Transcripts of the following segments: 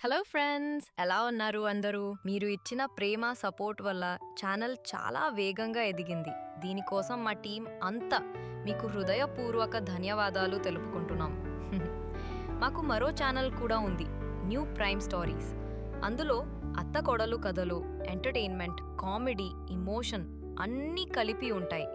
Hello friends ఎలా ఉన్నారు అందరూ? మీరు ఇచ్చిన ప్రేమ సపోర్ట్ వల్ల ఛానల్ చాలా వేగంగా ఎదిగింది. దీనికోసం మా టీం అంతా మీకు హృదయపూర్వక ధన్యవాదాలు తెలుపుకుంటున్నాం. మాకు మరో ఛానల్ కూడా ఉంది న్యూ ప్రైమ్ స్టోరీస్ అందులో అత్త కొడలు కథలు ఎంటర్టైన్మెంట్ కామెడీ ఇమోషన్ అన్నీ కలిపి ఉంటాయి.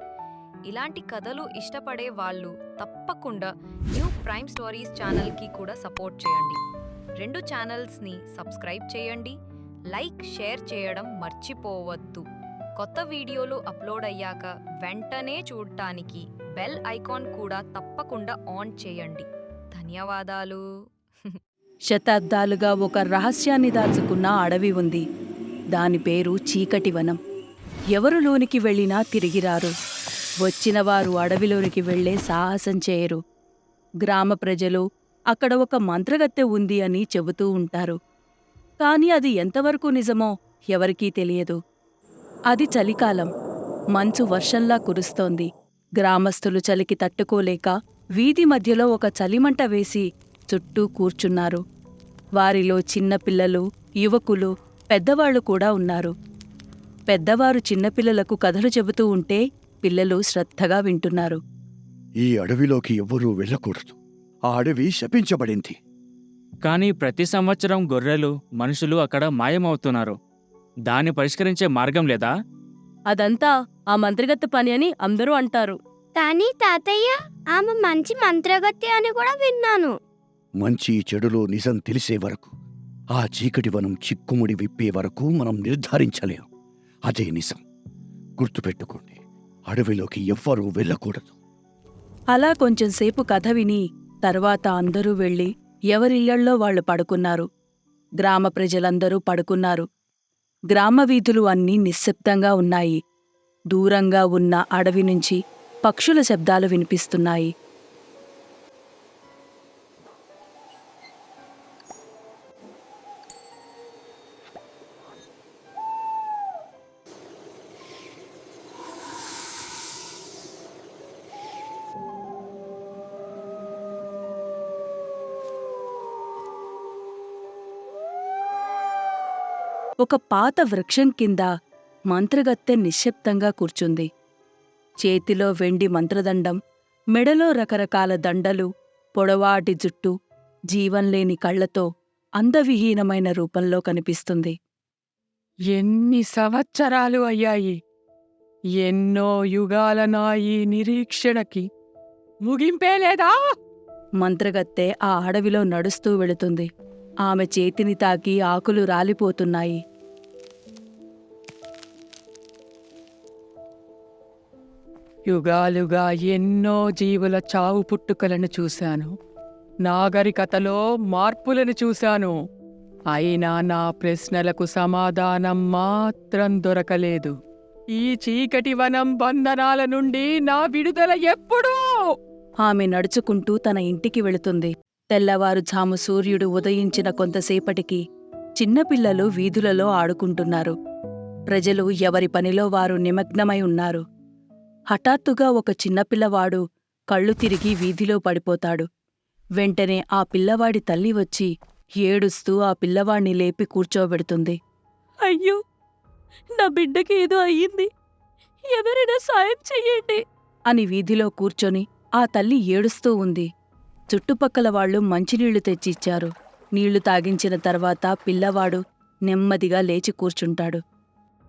ఇలాంటి కథలు ఇష్టపడే వాళ్ళు తప్పకుండా న్యూ ప్రైమ్ స్టోరీస్ ఛానల్కి కూడా సపోర్ట్ చేయండి. రెండు ఛానల్స్ని సబ్స్క్రైబ్ చేయండి. లైక్ షేర్ చేయడం మర్చిపోవద్దు. కొత్త వీడియోలు అప్లోడ్ అయ్యాక వెంటనే చూడటానికి బెల్ ఐకాన్ కూడా తప్పకుండా ఆన్ చేయండి. ధన్యవాదాలు. శతాబ్దాలుగా ఒక రహస్యాన్ని దాచుకున్న అడవి ఉంది. దాని పేరు చీకటి వనం ఎవరు లోనికి వెళ్ళినా తిరిగిరారు. వచ్చిన వారు అడవిలోనికి వెళ్ళే సాహసం చేయరు. గ్రామ ప్రజలు అక్కడ ఒక మంత్రగత్తె ఉంది అని చెబుతూ ఉంటారు. కాని అది ఎంతవరకు నిజమో ఎవరికీ తెలియదు. అది చలికాలం. మంచు వర్షంలా కురుస్తోంది. గ్రామస్తులు చలికి తట్టుకోలేక వీధి మధ్యలో ఒక చలిమంట వేసి చుట్టూ కూర్చున్నారు. వారిలో చిన్నపిల్లలు యువకులు పెద్దవాళ్ళు కూడా ఉన్నారు. పెద్దవారు చిన్నపిల్లలకు కథలు చెబుతూ ఉంటే పిల్లలు శ్రద్ధగా వింటున్నారు. ఈ అడవిలోకి ఎవ్వరూ వెళ్ళకూడదు. ఆ అడవి శపించబడింది. కానీ ప్రతి సంవత్సరం గొర్రెలు మనుషులు అక్కడ మాయమవుతున్నారు. దాన్ని పరిష్కరించే మార్గం లేదా? అదంతా ఆ మంత్రిగత్త పని అని అందరూ అంటారు. కానీ తాతయ్య ఆమె మంచి మంత్రగత్తి అని కూడా విన్నాను. మంచి చెడులో నిజం తెలిసే వరకు ఆ చీకటి వనం చిక్కుముడి విప్పే వరకు మనం నిర్ధారించలేం. అదే నిజం. గుర్తుపెట్టుకోండి అడవిలోకి ఎవ్వరూ వెళ్ళకూడదు. అలా కొంచెంసేపు కథ విని తర్వాత అందరూ వెళ్ళి ఎవరిళ్ళల్లో వాళ్ళు పడుకున్నారు. గ్రామ ప్రజలందరూ పడుకున్నారు. గ్రామ వీధులు అన్నీ నిశ్శబ్దంగా ఉన్నాయి. దూరంగా ఉన్న అడవి నుంచి పక్షుల శబ్దాలు వినిపిస్తున్నాయి. ఒక పాత వృక్షం కింద మంత్రగత్తె నిశ్శబ్దంగా కూర్చుంది. చేతిలో వెండి మంత్రదండం మెడలో రకరకాల దండలు పొడవాటి జుట్టు జీవంలేని కళ్ళతో అందవిహీనమైన రూపంలో కనిపిస్తుంది. ఎన్ని సంవత్సరాలు అయ్యాయి? ఎన్నో యుగాల నా ఈ నిరీక్షణకి? ముగింపే లేదా? మంత్రగత్తె ఆ అడవిలో నడుస్తూ వెళుతుంది. ఆమె చేతిని తాకి ఆకులు రాలిపోతున్నాయి. యుగాలుగా ఎన్నో జీవుల చావు పుట్టుకలను చూశాను. నాగరికతలో మార్పులను చూశాను. అయినా నా ప్రశ్నలకు సమాధానం మాత్రం దొరకలేదు. ఈ చీకటి వనం బంధనాల నుండి నా విడుదల ఎప్పుడూ? ఆమె నడుచుకుంటూ తన ఇంటికి వెళుతుంది. తెల్లవారుజాము సూర్యుడు ఉదయించిన కొంతసేపటికి చిన్నపిల్లలు వీధులలో ఆడుకుంటున్నారు. ప్రజలు ఎవరి పనిలో వారు నిమగ్నమై ఉన్నారు. హఠాత్తుగా ఒక చిన్నపిల్లవాడు కళ్ళు తిరిగి వీధిలో పడిపోతాడు. వెంటనే ఆ పిల్లవాడి తల్లి వచ్చి ఏడుస్తూ ఆ పిల్లవాణ్ణి లేపి కూర్చోబెడుతుంది. అయ్యో నా బిడ్డకి ఏదో అయ్యింది. ఎవరైనా సాయం చెయ్యండి. అని వీధిలో కూర్చొని ఆ తల్లి ఏడుస్తూ ఉంది. చుట్టుపక్కల వాళ్ళు మంచినీళ్ళు తెచ్చిచ్చారు. నీళ్ళు తాగించిన తర్వాత పిల్లవాడు నెమ్మదిగా లేచి కూర్చుంటాడు.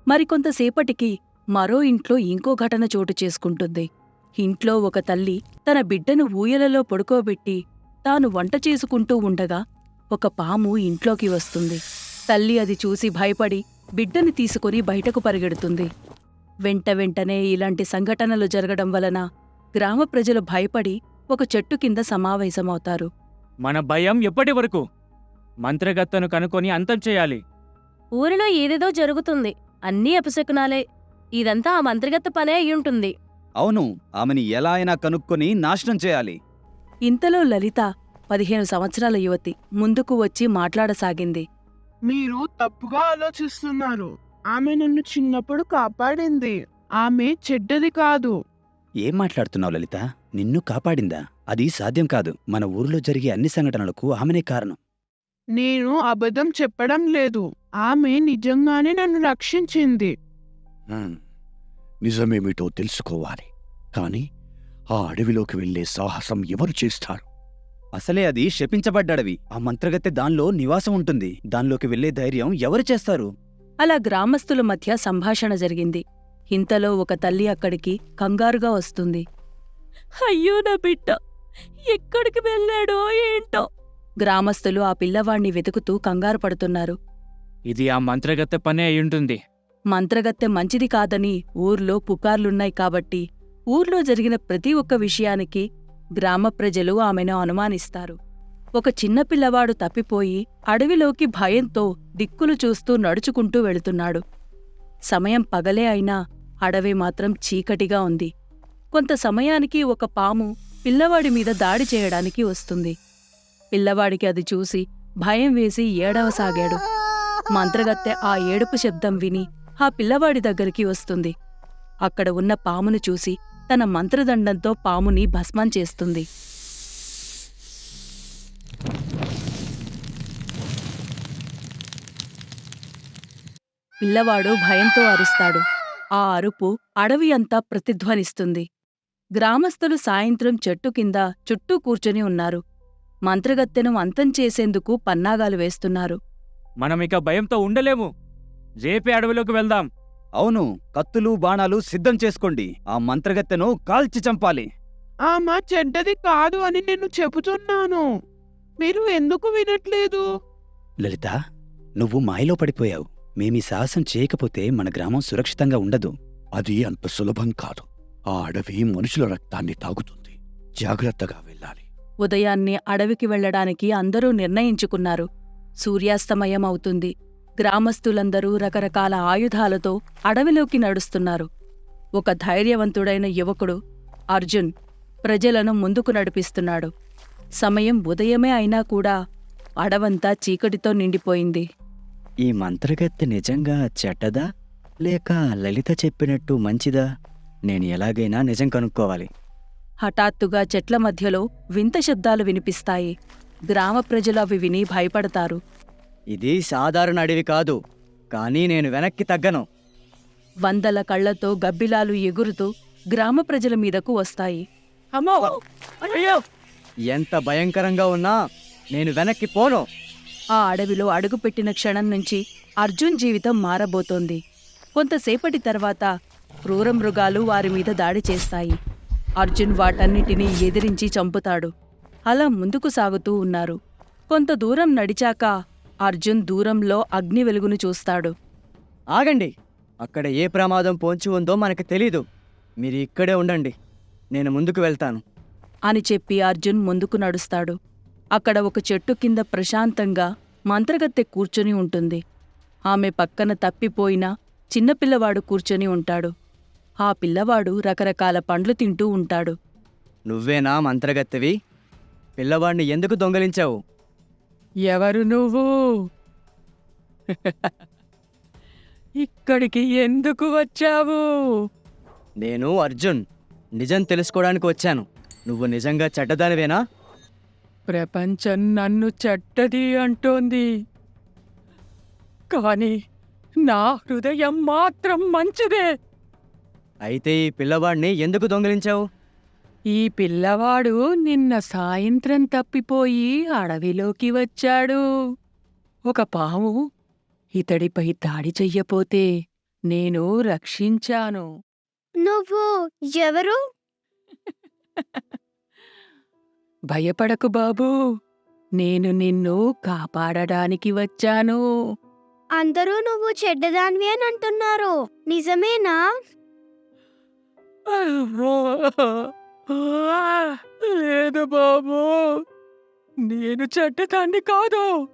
మరికొంతసేపటికి మరో ఇంట్లో ఇంకో ఘటన చోటు చేసుకుంటుంది. ఇంట్లో ఒక తల్లి తన బిడ్డను ఊయలలో పడుకోబెట్టి తాను వంట చేసుకుంటూ ఉండగా ఒక పాము ఇంట్లోకి వస్తుంది. తల్లి అది చూసి భయపడి బిడ్డని తీసుకుని బయటకు పరిగెడుతుంది. వెంట వెంటనే ఇలాంటి సంఘటనలు జరగడం వలన గ్రామ ప్రజలు భయపడి ఒక చెట్టు కింద సమావేశమవుతారు. మన భయం ఎప్పటి వరకు? మంత్రగత్తను కనుకొని అంతం చేయాలి. ఊరిలో ఏదేదో జరుగుతుంది. అన్నీ అపశకునాలే. ఇదంతా ఆ మంత్రిగత్త పనే అయ్యుంటుంది. అవును ఆమెని ఎలా అయినా కనుక్కొని నాశనం చేయాలి. ఇంతలో లలిత పదిహేను సంవత్సరాల యువతి ముందుకు వచ్చి మాట్లాడసాగింది. మీరు తప్పుగా ఆలోచిస్తున్నారు. ఆమె నన్ను చిన్నప్పుడు కాపాడింది. ఆమె చెడ్డది కాదు. ఏం మాట్లాడుతున్నావు లలిత? నిన్ను కాపాడిందా? అది సాధ్యం కాదు. మన ఊరిలో జరిగే అన్ని సంఘటనలకు ఆమెనే కారణం. నేను అబద్ధం చెప్పడం లేదు. ఆమె నిజంగానే నన్ను రక్షించింది. నిజమేమిటో తెలుసుకోవాలి. కానీ ఆ అడవిలోకి వెళ్ళే సాహసం ఎవరు చేస్తారు? అసలే అది శపించబడ్డడవి. ఆ మంత్రగత్తె దానిలో నివాసం ఉంటుంది. దానిలోకి వెళ్ళే ధైర్యం ఎవరు చేస్తారు? అలా గ్రామస్తుల మధ్య సంభాషణ జరిగింది. ఇంతలో ఒక తల్లి అక్కడికి కంగారుగా వస్తుంది. అయ్యో నా బిడ్డ! ఎక్కడికి వెళ్ళాడో ఏంటో? గ్రామస్తులు ఆ పిల్లవాణ్ణి వెతుకుతూ కంగారు పడుతున్నారు. ఇది ఆ మంత్రగత్తె పనే అయ్యుంటుంది. మంత్రగత్తె మంచిది కాదని ఊర్లో పుకార్లున్నాయి కాబట్టి ఊర్లో జరిగిన ప్రతి ఒక్క విషయానికి గ్రామ ప్రజలు ఆమెను అనుమానిస్తారు. ఒక చిన్న పిల్లవాడు తప్పిపోయి అడవిలోకి భయంతో దిక్కులు చూస్తూ నడుచుకుంటూ వెళుతున్నాడు. సమయం పగలే అయినా అడవి మాత్రం చీకటిగా ఉంది. కొంత సమయానికి ఒక పాము పిల్లవాడి మీద దాడి చేయడానికి వస్తుంది. పిల్లవాడికి అది చూసి భయం వేసి ఏడవసాగాడు. మంత్రగత్తె ఆ ఏడుపు శబ్దం విని ఆ పిల్లవాడి దగ్గరికి వస్తుంది. అక్కడ ఉన్న పామును చూసి తన మంత్రదండంతో పాముని భస్మం చేస్తుంది. పిల్లవాడు భయంతో అరుస్తాడు. ఆ అరుపు అడవి అంతా ప్రతిధ్వనిస్తుంది. గ్రామస్తులు సాయంత్రం చెట్టు కింద చుట్టూ కూర్చొని ఉన్నారు. మంత్రగత్తెను అంతం చేసేందుకు పన్నాగాలు వేస్తున్నారు. మనమిక భయంతో ఉండలేము. రేపే అడవిలోకి వెళ్దాం. అవును కత్తులు బాణాలు సిద్ధం చేసుకోండి. ఆ మంత్రగత్తెను కాల్చి చంపాలి. ఆమె చెడ్డది కాదు అని నేను చెబుతున్నాను. మీరు ఎందుకు వినట్లేదు? లలిత నువ్వు మాయలో పడిపోయావు. మేమీ సాహసం చేయకపోతే మన గ్రామం సురక్షితంగా ఉండదు. అది అంత సులభం కాదు. ఆ అడవి మనుషుల రక్తాన్ని తాగుతుంది. జాగ్రత్తగా వెళ్ళాలి. ఉదయాన్నే అడవికి వెళ్ళడానికి అందరూ నిర్ణయించుకున్నారు. సూర్యాస్తమయం అవుతుంది గ్రామస్తులందరూ రకరకాల ఆయుధాలతో అడవిలోకి నడుస్తున్నారు. ఒక ధైర్యవంతుడైన యువకుడు అర్జున్ ప్రజలను ముందుకు నడిపిస్తున్నాడు. సమయం ఉదయమే అయినా కూడా అడవంతా చీకటితో నిండిపోయింది. ఈ మంత్రగత్తె నిజంగా చెడ్డదా? లేక లలిత చెప్పినట్టు మంచిదా? నేను ఎలాగైనా నిజం కనుక్కోవాలి. హఠాత్తుగా చెట్ల మధ్యలో వింత శబ్దాలు వినిపిస్తాయి. గ్రామ ప్రజలు అవి విని భయపడతారు. ఇది సాధారణ అడవి కాదు కానీ నేను వెనక్కి తగ్గను. వందల కళ్ళతో గబ్బిలాలు ఎగురుతూ గ్రామ ప్రజల మీదకు వస్తాయి. అమ్మో! అయ్యో! ఎంత భయంకరంగా ఉన్నా నేను వెనక్కి పోను. ఆ అడవిలో అడుగుపెట్టిన క్షణం నుంచి అర్జున్ జీవితం మారబోతోంది. కొంతసేపటి తర్వాత క్రూర మృగాలు వారి మీద దాడి చేస్తాయి. అర్జున్ వాటన్నిటినీ ఎదిరించి చంపుతాడు. అలా ముందుకు సాగుతూ ఉన్నారు. కొంత దూరం నడిచాక అర్జున్ దూరంలో అగ్ని వెలుగును చూస్తాడు. ఆగండి. అక్కడ ఏ ప్రమాదం పొంచి ఉందో మనకు తెలీదు. మీరు ఇక్కడే ఉండండి. నేను ముందుకు వెళ్తాను. అని చెప్పి అర్జున్ ముందుకు నడుస్తాడు. అక్కడ ఒక చెట్టు కింద ప్రశాంతంగా మంత్రగత్తె కూర్చొని ఉంటుంది. ఆమె పక్కన తప్పిపోయిన చిన్నపిల్లవాడు కూర్చొని ఉంటాడు. ఆ పిల్లవాడు రకరకాల పండ్లు తింటూ ఉంటాడు. నువ్వేనా మంత్రగత్తెవి? పిల్లవాడిని ఎందుకు దొంగలించావు? ఎవరు నువ్వు? ఇక్కడికి ఎందుకు వచ్చావు? నేను అర్జున్. నిజం తెలుసుకోవడానికి వచ్చాను. నువ్వు నిజంగా చెడ్డదానివేనా? ప్రపంచం నన్ను చెడ్డది అంటోంది. కానీ నా హృదయం మాత్రం మంచిదే. అయితే ఈ పిల్లవాడిని ఎందుకు దొంగలించావు? ఈ పిల్లవాడు నిన్న సాయంత్రం తప్పిపోయి అడవిలోకి వచ్చాడు. ఒక పాము ఇతడిపై దాడి చెయ్యపోతే నేను రక్షించాను. నువ్వు ఎవరు? భయపడకు బాబూ. నేను నిన్ను కాపాడడానికి వచ్చాను. అందరూ నువ్వు చెడ్డదానివి అని అంటున్నారు. నిజమేనా? లేదు బాబు. నేను చెడ్డదాన్ని కాదు.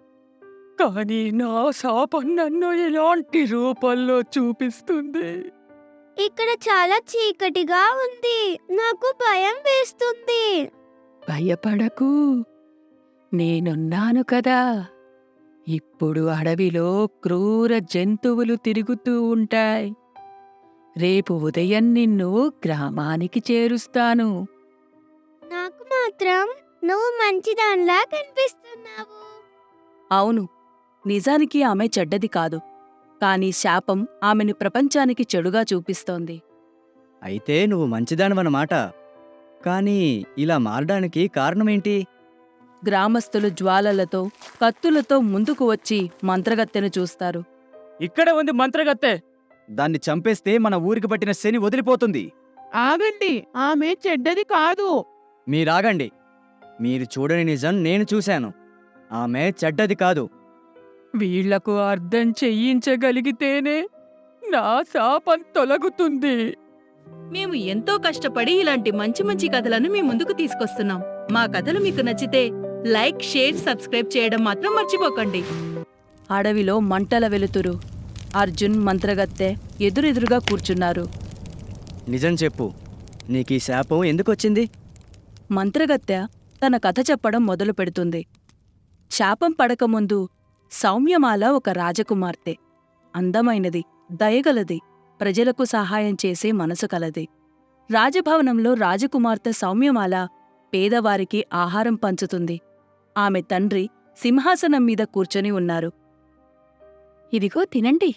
కానీ నా శాపం నన్ను ఇలాంటి రూపంలో చూపిస్తుంది. ఇక్కడ చాలా చీకటిగా ఉంది. నాకు భయం వేస్తుంది. భయపడకు. నేనున్నాను కదా. ఇప్పుడు అడవిలో క్రూర జంతువులు తిరుగుతూ ఉంటాయి. రేపు ఉదయం నిన్ను గ్రామానికి చేరుస్తాను. నాకు మాత్రం నువ్వు మంచిదానిలా కనిపిస్తున్నావు. అవును నిజానికి ఆమె చెడ్డది కాదు కాని శాపం ఆమెను ప్రపంచానికి చెడుగా చూపిస్తోంది. అయితే నువ్వు మంచిదానివన్నమాట కానీ ఇలా మారడానికి కారణమేంటి? గ్రామస్తులు జ్వాలలతో కత్తులతో ముందుకు వచ్చి మంత్రగత్తెను చూస్తారు. ఇక్కడే ఉంది మంత్రగత్తె. దాన్ని చంపేస్తే మన ఊరికి పట్టిన శని వదిలిపోతుంది. ఆగండి ఆమె చెడ్డది కాదు. మీరాగండి. మీరు చూడని నిజం నేను చూశాను. ఆమె చెడ్డది కాదు. వీళ్ళకు అర్థం చెయ్యించగలిగితేనే నా శాపం తొలగుతుంది. మేము ఎంతో కష్టపడి ఇలాంటి మంచి మంచి కథలను మీ ముందుకు తీసుకొస్తున్నాం. మా కథలు మీకు నచ్చితే లైక్ షేర్ సబ్స్క్రైబ్ చేయడం మాత్రం మర్చిపోకండి. అడవిలో మంటల వెలుతురు. అర్జున్ మంత్రగత్తె ఎదురెదురుగా కూర్చున్నారు. నిజం చెప్పు. నీకీ శాపం ఎందుకొచ్చింది? మంత్రగత్తె తన కథ చెప్పడం మొదలు పెడుతుంది. శాపం పడకముందు సౌమ్యమాల ఒక రాజకుమార్తె. అందమైనది దయగలది ప్రజలకు సహాయం చేసే మనసు కలది. రాజభవనంలో రాజకుమార్తె సౌమ్యమాల పేదవారికి ఆహారం పంచుతుంది. ఆమె తండ్రి సింహాసనం మీద కూర్చొని ఉన్నారు. ఇదిగో తినండి.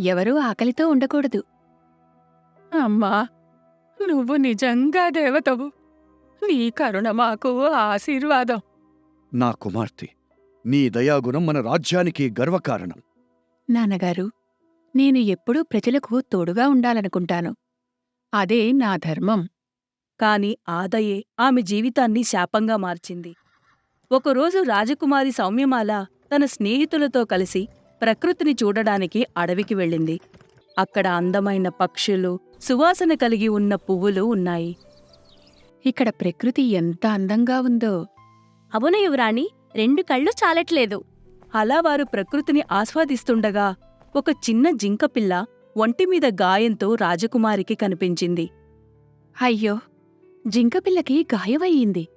ఎవరూ ఆకలితో ఉండకూడదు. అమ్మా నువ్వు నిజంగా దేవతవు. నీ కరుణ మాకు ఆశీర్వాదం. నా కుమార్తె నీ దయాగుణం మన రాజ్యానికి గర్వకారణం. నాన్నగారు నేను ఎప్పుడూ ప్రజలకు తోడుగా ఉండాలనుకుంటాను. అదే నా ధర్మం. కాని ఆదయే ఆమె జీవితాన్ని శాపంగా మార్చింది. ఒకరోజు రాజకుమారి సౌమ్యమాల తన స్నేహితులతో కలిసి ప్రకృతిని చూడడానికి అడవికి వెళ్ళింది. అక్కడ అందమైన పక్షులు సువాసన కలిగి ఉన్న పువ్వులు ఉన్నాయి. ఇక్కడ ప్రకృతి ఎంత అందంగా ఉందో. అవును యువరాణి రెండు కళ్ళు చాలట్లేదు. అలా వారు ప్రకృతిని ఆస్వాదిస్తుండగా ఒక చిన్న జింకపిల్ల ఒంటిమీద గాయంతో రాజకుమారికి కనిపించింది. అయ్యో జింకపిల్లకి గాయమయ్యింది.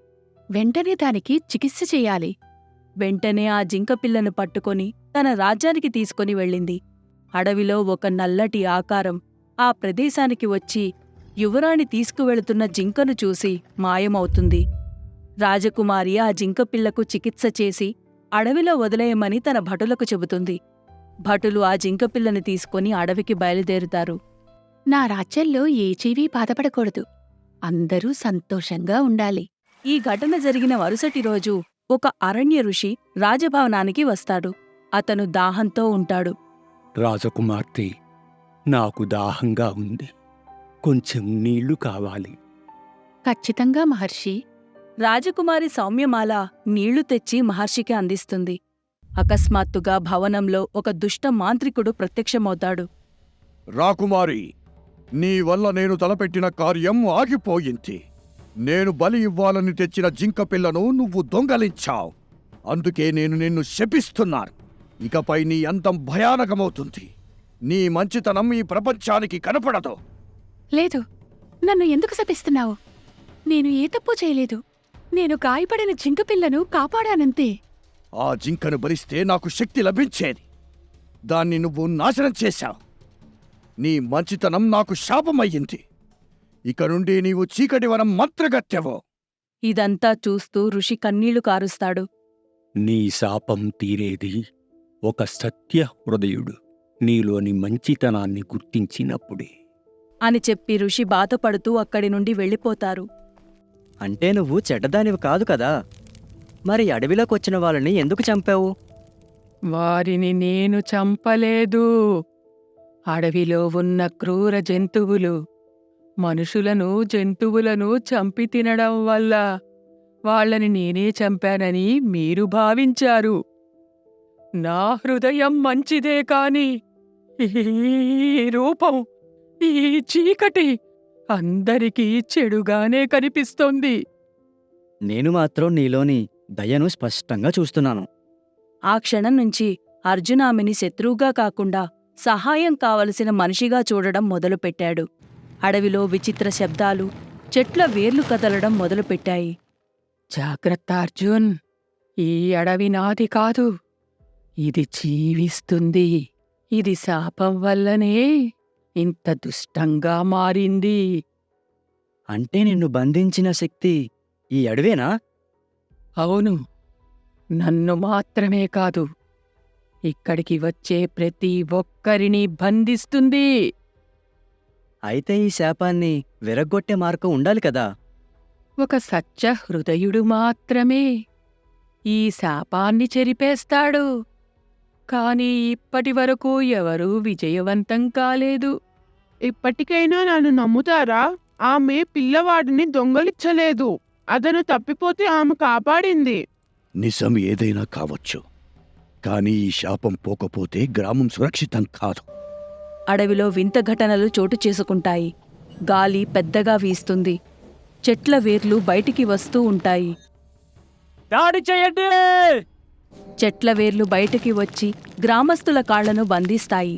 వెంటనే దానికి చికిత్స చెయ్యాలి వెంటనే ఆ జింకపిల్లను పట్టుకొని తన రాజ్యానికి తీసుకొని వెళ్ళింది. అడవిలో ఒక నల్లటి ఆకారం ఆ ప్రదేశానికి వచ్చి యువరాణి తీసుకువెళుతున్న జింకను చూసి మాయమవుతుంది. రాజకుమారి ఆ జింకపిల్లకు చికిత్స చేసి అడవిలో వదిలేయమని తన భటులకు చెబుతుంది. భటులు ఆ జింకపిల్లని తీసుకొని అడవికి బయలుదేరుతారు. నా రాజ్యంలో ఏ జీవి బాధపడకూడదు. అందరూ సంతోషంగా ఉండాలి. ఈ ఘటన జరిగిన మరుసటి రోజు ఒక అరణ్య ఋషి రాజభవనానికి వస్తాడు. అతను దాహంతో ఉంటాడు. రాజకుమార్తె నాకు దాహంగా ఉంది. కొంచెం నీళ్ళు కావాలి. ఖచ్చితంగా మహర్షి. రాజకుమారి సౌమ్యమాల నీళ్ళు తెచ్చి మహర్షికి అందిస్తుంది. అకస్మాత్తుగా భవనంలో ఒక దుష్ట మాంత్రికుడు ప్రత్యక్షమవుతాడు. రాకుమారి నీ వల్ల నేను తలపెట్టిన కార్యం ఆగిపోయింది. నేను బలి ఇవ్వాలని తెచ్చిన జింక పిల్లను నువ్వు దొంగలించావు. అందుకే నేను నిన్ను శపిస్తున్నాను ఇకపై నీ అంతం భయానకమవుతుంది. నీ మంచితనం ఈ ప్రపంచానికి కనపడదు. లేదు. నన్ను ఎందుకు శపిస్తున్నావు? నేను ఏ తప్పు చేయలేదు. నేను గాయపడిన జింకపిల్లను కాపాడానంతే. ఆ జింకను భరిస్తే నాకు శక్తి లభించేది. దాన్ని నువ్వు నాశనం చేశావు. నీ మంచితనం నాకు శాపమయ్యింది. ఇక నుండి నీవు చీకటి వనం మంత్రగత్తెవో. ఇదంతా చూస్తూ ఋషి కన్నీళ్ళు కారుస్తాడు. నీ శాపం తీరేది ఒక సత్య హృదయుడు. నీలోని మంచితనాన్ని గుర్తించినప్పుడే. అని చెప్పి ఋషి బాధపడుతూ అక్కడి నుండి వెళ్ళిపోతారు. అంటే నువ్వు చెడ్డదానివి కాదు కదా. మరి అడవిలోకొచ్చిన వాళ్ళని ఎందుకు చంపావు? వారిని నేను చంపలేదు. అడవిలో ఉన్న క్రూర జంతువులు మనుషులను జంతువులను చంపి తినడం వల్ల వాళ్ళని నేనే చంపానని మీరు భావించారు. నా హృదయం మంచిదే కాని ఈ రూపం ఈ చీకటి అందరికీ చెడుగానే కనిపిస్తోంది. నేను మాత్రం నీలోని దయను స్పష్టంగా చూస్తున్నాను. ఆ క్షణం నుంచి అర్జున్ ఆమెని శత్రువుగా కాకుండా సహాయం కావలసిన మనిషిగా చూడడం మొదలుపెట్టాడు. అడవిలో విచిత్ర శబ్దాలు చెట్ల వేర్లు కదలడం మొదలుపెట్టాయి. జాగ్రత్త అర్జున్. ఈ అడవి నాది కాదు. ఇది జీవిస్తుంది. ఇది శాపం వల్లనే ఇంత దుష్టంగా మారింది. అంటే నిన్ను బంధించిన శక్తి ఈ అడవేనా? అవును. నన్ను మాత్రమే కాదు. ఇక్కడికి వచ్చే ప్రతి ఒక్కరిని బంధిస్తుంది. అయితే ఈ శాపాన్ని విరగ్గొట్టే మార్గం ఉండాలి కదా. ఒక సత్య హృదయుడు మాత్రమే ఈ శాపాన్ని చెరిపేస్తాడు. కాని ఇప్పటి వరకు ఎవరూ విజయవంతం కాలేదు. ఇప్పటికైనా నన్ను నమ్ముతారా? ఆమె పిల్లవాడిని దొంగలిచ్చలేదు. అతను తప్పిపోతే ఆమె కాపాడింది. నిజం ఏదైనా కావచ్చు. కానీ ఈ శాపం పోకపోతే గ్రామం సురక్షితం కాదు. అడవిలో వింత ఘటనలు చోటు చేసుకుంటాయి. గాలి పెద్దగా వీస్తుంది. చెట్ల వేర్లు బయటికి వస్తూ ఉంటాయి. దాడి చేయండి! చెట్ల వేర్లు బయటికి వచ్చి గ్రామస్తుల కాళ్ళను బంధిస్తాయి.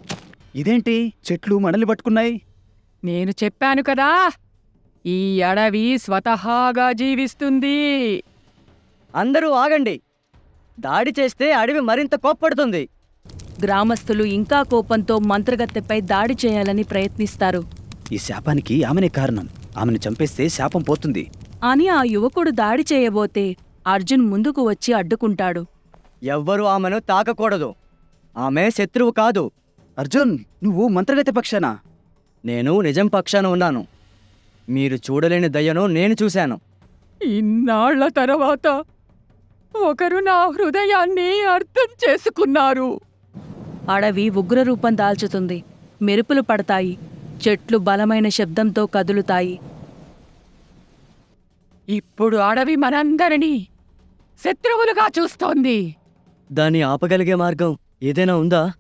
ఇదేంటి? చెట్లు మనల్ని పట్టుకున్నాయి? నేను చెప్పాను కదా! ఈ అడవి స్వతహాగా జీవిస్తుంది. అందరూ ఆగండి. దాడి చేస్తే అడవి మరింత కోప్పడుతుంది. గ్రామస్తులు ఇంకా కోపంతో మంత్రగత్తెపై దాడి చేయాలని ప్రయత్నిస్తారు. ఈ శాపానికి ఆమెనే కారణం. ఆమెను చంపేస్తే శాపం పోతుంది. అని ఆ యువకుడు దాడి చేయబోతే అర్జున్ ముందుకు వచ్చి అడ్డుకుంటాడు. ఎవ్వరూ ఆమెను తాకకూడదు. ఆమె శత్రువు కాదు. అర్జున్ నువ్వు మంత్రగతి పక్షాన? నేను నిజం పక్షాన ఉన్నాను. మీరు చూడలేని దయ్యను నేను చూశాను. ఇన్నాళ్ళ తర్వాత ఒకరు నా హృదయాన్ని అర్థం చేసుకున్నారు. అడవి ఉగ్రరూపం దాల్చుతుంది. మెరుపులు పడతాయి. చెట్లు బలమైన శబ్దంతో కదులుతాయి. ఇప్పుడు అడవి మనందరినీ శత్రువులుగా చూస్తోంది. దాన్ని ఆపగలిగే మార్గం ఏదైనా ఉందా?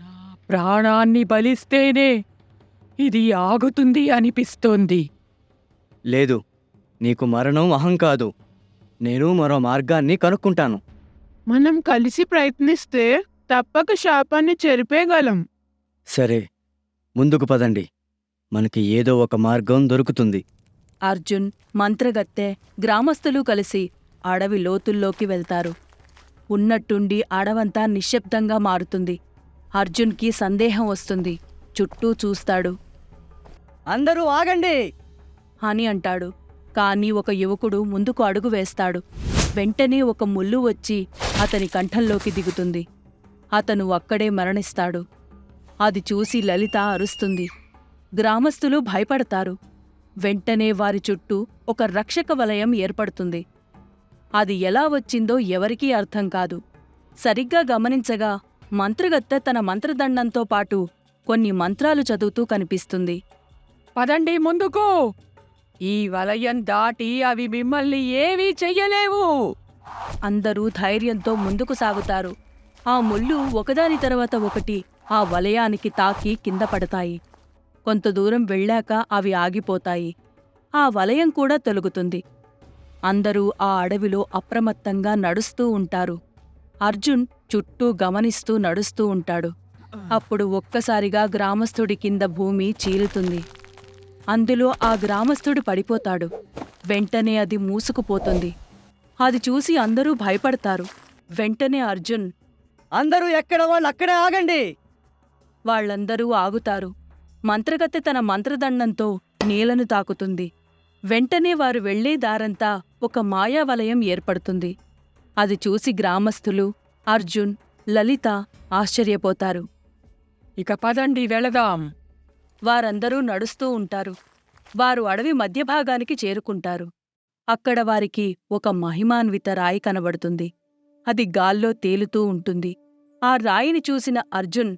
నా ప్రాణాన్ని బలిస్తేనే ఇది ఆగుతుంది అనిపిస్తోంది. లేదు. నీకు మరణం అహం కాదు. నేను మరో మార్గాన్ని కనుక్కుంటాను. మనం కలిసి ప్రయత్నిస్తే తప్పక శాపాన్ని చెరిపేయగలం. సరే ముందుకు పదండి. మనకి ఏదో ఒక మార్గం దొరుకుతుంది. అర్జున్ మంత్రగత్తె గ్రామస్తులు కలిసి అడవి లోతుల్లోకి వెళ్తారు. ఉన్నట్టుండి అడవంతా నిశ్శబ్దంగా మారుతుంది. అర్జున్కి సందేహం వస్తుంది. చుట్టూ చూస్తాడు. అందరూ ఆగండి! అని అంటాడు. కానీ ఒక యువకుడు ముందుకు అడుగు వేస్తాడు. వెంటనే ఒక ముల్లు వచ్చి అతని కంఠంలోకి దిగుతుంది. అతను అక్కడే మరణిస్తాడు. అది చూసి లలిత అరుస్తుంది. గ్రామస్తులు భయపడతారు. వెంటనే వారి చుట్టూ ఒక రక్షక వలయం ఏర్పడుతుంది. అది ఎలా వచ్చిందో ఎవరికీ అర్థం కాదు. సరిగ్గా గమనించగా మంత్రగత్తె తన మంత్రదండంతో పాటు కొన్ని మంత్రాలు చదువుతూ కనిపిస్తుంది. పదండి ముందుకు! ఈ వలయం దాటి అవి మిమ్మల్ని ఏమీ చెయ్యలేవు. అందరూ ధైర్యంతో ముందుకు సాగుతారు. ఆ ముళ్ళు ఒకదాని తర్వాత ఒకటి ఆ వలయానికి తాకి కింద పడతాయి. కొంత దూరం వెళ్ళాక అవి ఆగిపోతాయి. ఆ వలయం కూడా తొలుగుతుంది. అందరూ ఆ అడవిలో అప్రమత్తంగా నడుస్తూ ఉంటారు. అర్జున్ చుట్టూ గమనిస్తూ నడుస్తూ ఉంటాడు. అప్పుడు ఒక్కసారిగా గ్రామస్థుడి కింద భూమి చీలుతుంది. అందులో ఆ గ్రామస్థుడు పడిపోతాడు. వెంటనే అది మూసుకుపోతుంది. అది చూసి అందరూ భయపడతారు. వెంటనే అర్జున్ అందరూ ఎక్కడ వాళ్ళు అక్కడే ఆగండి. వాళ్ళందరూ ఆగుతారు. మంత్రగత్తె తన మంత్రదండంతో నేలను తాకుతుంది. వెంటనే వారు వెళ్ళే దారంతా ఒక మాయావలయం ఏర్పడుతుంది. అది చూసి గ్రామస్థులు అర్జున్ లలిత ఆశ్చర్యపోతారు. ఇక పదండి వెళదాం. వారందరూ నడుస్తూ ఉంటారు. వారు అడవి మధ్యభాగానికి చేరుకుంటారు. అక్కడ వారికి ఒక మహిమాన్విత రాయి కనబడుతుంది. అది గాల్లో తేలుతూ ఉంటుంది. ఆ రాయిని చూసిన అర్జున్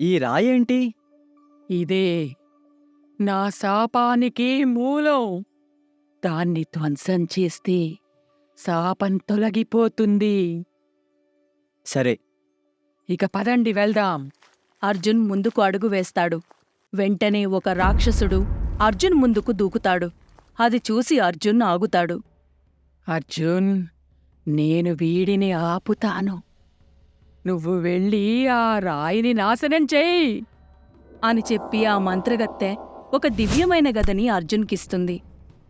ఈ రాయేంటి ఇదే నా శాపానికి మూలం. దాన్ని ధ్వంసం చేస్తే శాపం తొలగిపోతుంది. సరే. ఇక పదండి వెళ్దాం. అర్జున్ ముందుకు అడుగు వేస్తాడు. వెంటనే ఒక రాక్షసుడు అర్జున్ ముందుకు దూకుతాడు. అది చూసి అర్జున్ ఆగుతాడు. అర్జున్ నేను వీడిని ఆపుతాను. నువ్వు వెళ్ళి ఆ రాయిని నాశనం చేయి. అని చెప్పి ఆ మంత్రగత్తె ఒక దివ్యమైన గదని అర్జున్కిస్తుంది.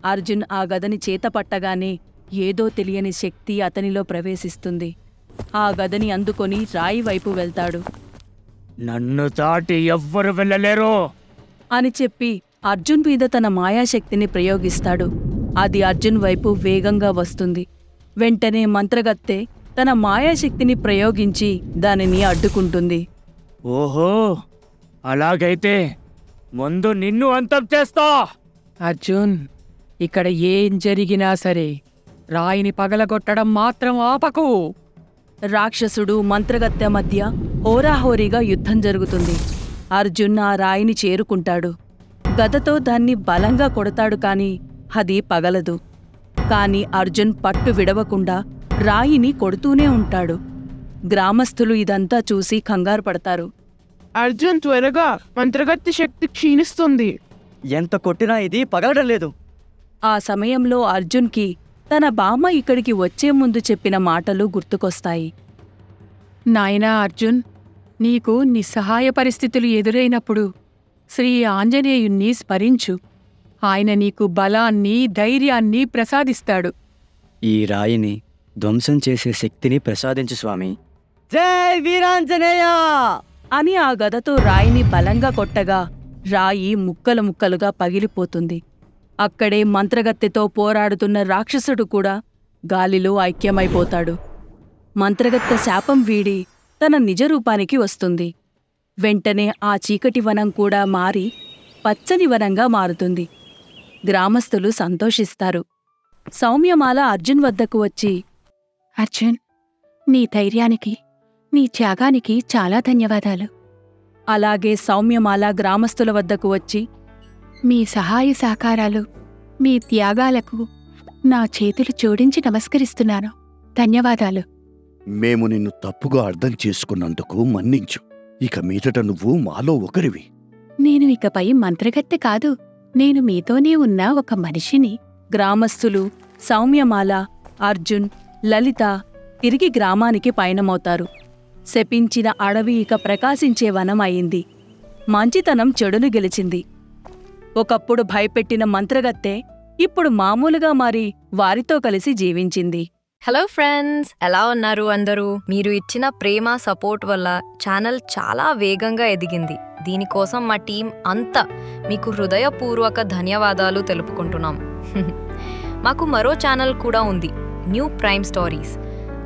అర్జున్ ఆ గదని చేతపట్టగానే ఏదో తెలియని శక్తి అతనిలో ప్రవేశిస్తుంది. ఆ గదని అందుకొని రాయి వైపు వెళ్తాడు. నన్ను దాటి ఎవ్వరు వెళ్ళలేరు. అని చెప్పి అర్జున్ మీద తన మాయాశక్తిని ప్రయోగిస్తాడు. అది అర్జున్ వైపు వేగంగా వస్తుంది. వెంటనే మంత్రగత్తె తన మాయాశక్తిని ప్రయోగించి దానిని అడ్డుకుంటుంది. ఓహో అలాగైతే ముందు నిన్ను అంతం చేస్తా. అర్జున్ ఇక్కడ ఏం జరిగినా సరే రాయిని పగలగొట్టడం మాత్రం ఆపకు. రాక్షసుడు మంత్రగత్తె మధ్య హోరాహోరీగా యుద్ధం జరుగుతుంది. అర్జున్ ఆ రాయిని చేరుకుంటాడు. గదతో దాన్ని బలంగా కొడతాడు కాని అది పగలదు. కాని అర్జున్ పట్టు విడవకుండా రాయిని కొడుతూనే ఉంటాడు. గ్రామస్థులు ఇదంతా చూసి కంగారు పడతారు. అర్జున్ త్వరగా మంత్రగత్తి శక్తి క్షీణిస్తుంది. ఎంత కొట్టినా ఇది పగలడం లేదు. ఆ సమయంలో అర్జున్కి తన బామ్మ ఇక్కడికి వచ్చే ముందు చెప్పిన మాటలు గుర్తుకొస్తాయి. నాయనా అర్జున్ నీకు నిస్సహాయ పరిస్థితులు ఎదురైనప్పుడు శ్రీ ఆంజనేయుణ్ణి స్మరించు. ఆయన నీకు బలాన్ని ధైర్యాన్ని ప్రసాదిస్తాడు. ఈ రాయిని ధ్వంసం చేసే శక్తిని ప్రసాదించు స్వామి. జై వీరాంజనేయ! అని ఆ గదతో రాయిని బలంగా కొట్టగా రాయి ముక్కలు ముక్కలుగా పగిలిపోతుంది. అక్కడే మంత్రగత్తెతో పోరాడుతున్న రాక్షసుడు కూడా గాలిలో ఐక్యమైపోతాడు. మంత్రగత్తె శాపం వీడి తన నిజరూపానికి వస్తుంది. వెంటనే ఆ చీకటి వనం కూడా మారి పచ్చని వనంగా మారుతుంది. గ్రామస్తులు సంతోషిస్తారు. సౌమ్యమాల అర్జున్ వద్దకు వచ్చి అర్జున్ నీ ధైర్యానికి నీ త్యాగానికి చాలా ధన్యవాదాలు. అలాగే సౌమ్యమాల గ్రామస్తుల వద్దకు వచ్చి మీ సహాయ సహకారాలు మీ త్యాగాలకు నా చేతులు జోడించి నమస్కరిస్తున్నాను. ధన్యవాదాలు. మేము నిన్ను తప్పుగా అర్థం చేసుకున్నందుకు మన్నించు. ఇక మీదట నువ్వు మాలో ఒకరివి. నేను ఇకపై మంత్రగత్తె కాదు. నేను మీతోనే ఉన్న ఒక మనిషిని. గ్రామస్తులు సౌమ్యమాల అర్జున్ లలిత తిరిగి గ్రామానికి పయనమవుతారు. శపించిన అడవి ఇక ప్రకాశించే వనం అయింది మంచితనం చెడును గెలిచింది. ఒకప్పుడు భయపెట్టిన మంత్రగత్తె ఇప్పుడు మామూలుగా మారి వారితో కలిసి జీవించింది. హలో ఫ్రెండ్స్ ఎలా ఉన్నారు అందరూ? మీరు ఇచ్చిన ప్రేమ సపోర్ట్ వల్ల ఛానల్ చాలా వేగంగా ఎదిగింది. దీనికోసం మా టీం అంతా మీకు హృదయపూర్వక ధన్యవాదాలు తెలుపుకుంటున్నాం. మాకు మరో ఛానల్ కూడా ఉంది న్యూ ప్రైమ్ స్టోరీస్.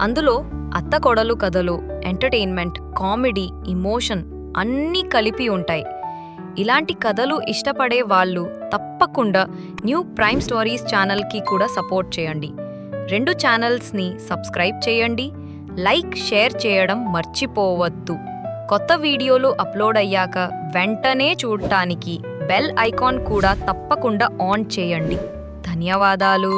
అందులో అత్త కొడలు కథలు ఎంటర్టైన్మెంట్ కామెడీ ఇమోషన్ అన్నీ కలిపి ఉంటాయి. ఇలాంటి కథలు ఇష్టపడే వాళ్ళు తప్పకుండా న్యూ ప్రైమ్ స్టోరీస్ ఛానల్కి కూడా సపోర్ట్ చేయండి. రెండు ఛానల్స్ని సబ్స్క్రైబ్ చేయండి. లైక్ షేర్ చేయడం మర్చిపోవద్దు. కొత్త వీడియోలు అప్లోడ్ అయ్యాక వెంటనే చూడటానికి బెల్ ఐకాన్ కూడా తప్పకుండా ఆన్ చేయండి. ధన్యవాదాలు.